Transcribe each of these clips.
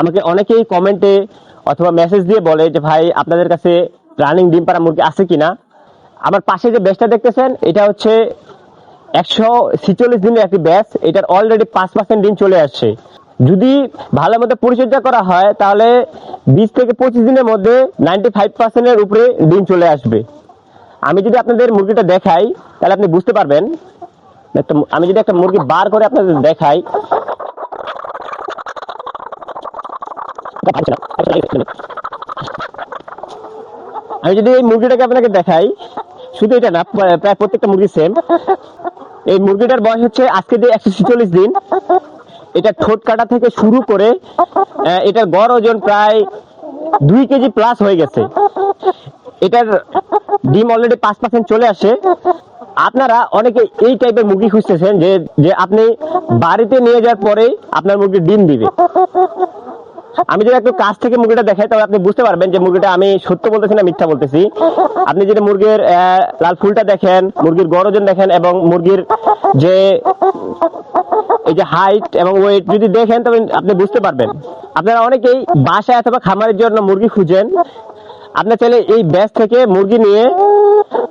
আমাকে অনেকেই কমেন্টে অথবা মেসেজ দিয়ে বলে যে, ভাই, আপনাদের কাছে রানিং ডিম পাড়া মুরগি আছে কিনা? আমার পাশে যে ব্যাচটা দেখতেছেন, এটা হচ্ছে একশো ছিচল্লিশ দিনের একটি ব্যাচ এটার অলরেডি পাঁচ পার্সেন্ট ডিম চলে আসছে। যদি ভালো মতো পরিচর্যা করা হয়, তাহলে বিশ থেকে পঁচিশ দিনের মধ্যে নাইনটি ফাইভ পার্সেন্টের উপরে ডিম চলে আসবে। আমি যদি আপনাদের মুরগিটা দেখাই, তাহলে আপনি বুঝতে পারবেন। আমি যদি একটা মুরগি বার করে আপনাদের দেখাই আমি যদি এই মুরগিটাকে আপনাকে দেখাই, শুধু এটা না, প্রায় প্রত্যেকটা মুরগি সেম এই মুরগিটার বয়স হচ্ছে আজকে যে একশো ছিচল্লিশ দিন। এটা ঠোঁট কাটা থেকে শুরু করে এটার গড় ওজন প্রায় দুই কেজি প্লাস হয়ে গেছে। এটার ডিম অলরেডি পাঁচ পার্সেন্ট চলে আসে। আপনারা অনেকে এই টাইপের মুরগি খুঁজতেছেন যে যে আপনি বাড়িতে নিয়ে যাওয়ার পরে আপনার মুরগি ডিম দিবে। আমি যদি একটু কাছ থেকে মুরগিটা দেখাই, তাহলে আপনি বুঝতে পারবেন যে মুরগিটা আমি সত্য বলতেছি না মিথ্যা বলতেছি। আপনি যদি মুরগির লাল ফুলটা দেখেন, মুরগির গড় ওজন দেখেন এবং মুরগির যে, এই যে হাইট এবং ওয়েট যদি দেখেন তবে আপনি বুঝতে পারবেন। আপনারা অনেকেই বাসায় অথবা খামারের জন্য মুরগি খুঁজেন। আপনার চাইলে এই ব্যাস থেকে মুরগি নিয়ে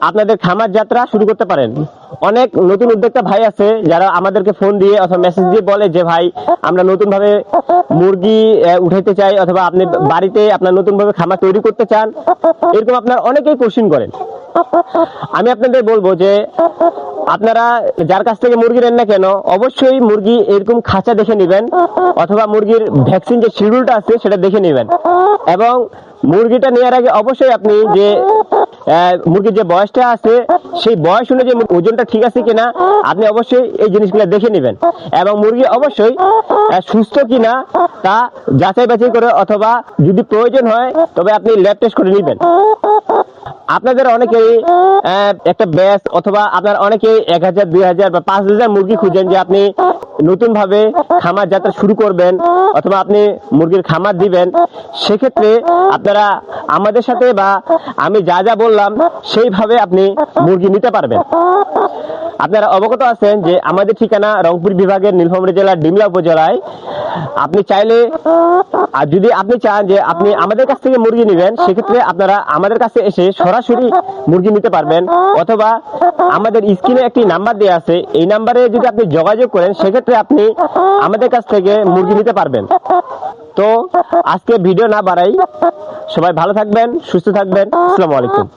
আপনাদের খামার যাত্রা শুরু করতে পারেন। অনেক নতুন উদ্যোক্তা ভাই আছে যারা আমাদেরকে ফোন দিয়ে অথবা মেসেজ দিয়ে বলে যে, ভাই, আমরা নতুন ভাবে মুরগি উঠাইতে চাই অথবা আপনি বাড়িতে আপনার নতুন ভাবে খামার তৈরি করতে চান। এরকম আপনার অনেকেই কোশ্চিন করেন। আমি আপনাদের বলব যে, আপনারা যার কাছ থেকে মুরগি নেন না কেন, অবশ্যই মুরগি এরকম খাঁচা দেখে নেবেন অথবা মুরগির ভ্যাকসিন যে শিডিউলটা আছে সেটা দেখে নেবেন। এবং মুরগিটা নেওয়ার আগে অবশ্যই আপনি যে মুরগির যে বয়সটা আছে, সেই বয়স অনুযায়ী ওজনটা ঠিক আছে কিনা, আপনি অবশ্যই এই জিনিসগুলো দেখে নেবেন। এবং মুরগি অবশ্যই সুস্থ কিনা, তা যাচাই বাছাই করে অথবা যদি প্রয়োজন হয়, তবে আপনি ল্যাব টেস্ট করে নেবেন। আপনাদের অনেকেই একটা ব্যাচ অথবা আপনার অনেকে এক হাজার, দুই হাজার বা পাঁচ হাজার মুরগি খুঁজেন যে আপনি নতুন ভাবে খামার যাত্রা শুরু করবেন অথবা আপনি মুরগির খামার দিবেন। সেক্ষেত্রে আপনারা আমাদের সাথে বা আমি যা যা বললাম সেইভাবে আপনি মুরগি নিতে পারবেন। আপনারা অবগত আছেন যে আমাদের ঠিকানা রংপুর বিভাগের নীলফামারী জেলার ডিমলা উপজেলায় আপনি চাইলে, আর যদি আপনি চান যে আপনি আমাদের কাছ থেকে মুরগি নেবেন, সেক্ষেত্রে আপনারা আমাদের কাছে এসে সরাসরি মুরগি নিতে পারবেন। অথবা আমাদের স্ক্রিনে একটি নাম্বার দেওয়া আছে, এই নাম্বারে যদি আপনি যোগাযোগ করেন, সেক্ষেত্রে আপনি আমাদের কাছ থেকে মুরগি নিতে পারবেন। তো আজকে ভিডিও না বাড়াই, সবাই ভালো থাকবেন, সুস্থ থাকবেন। আসসালামু আলাইকুম।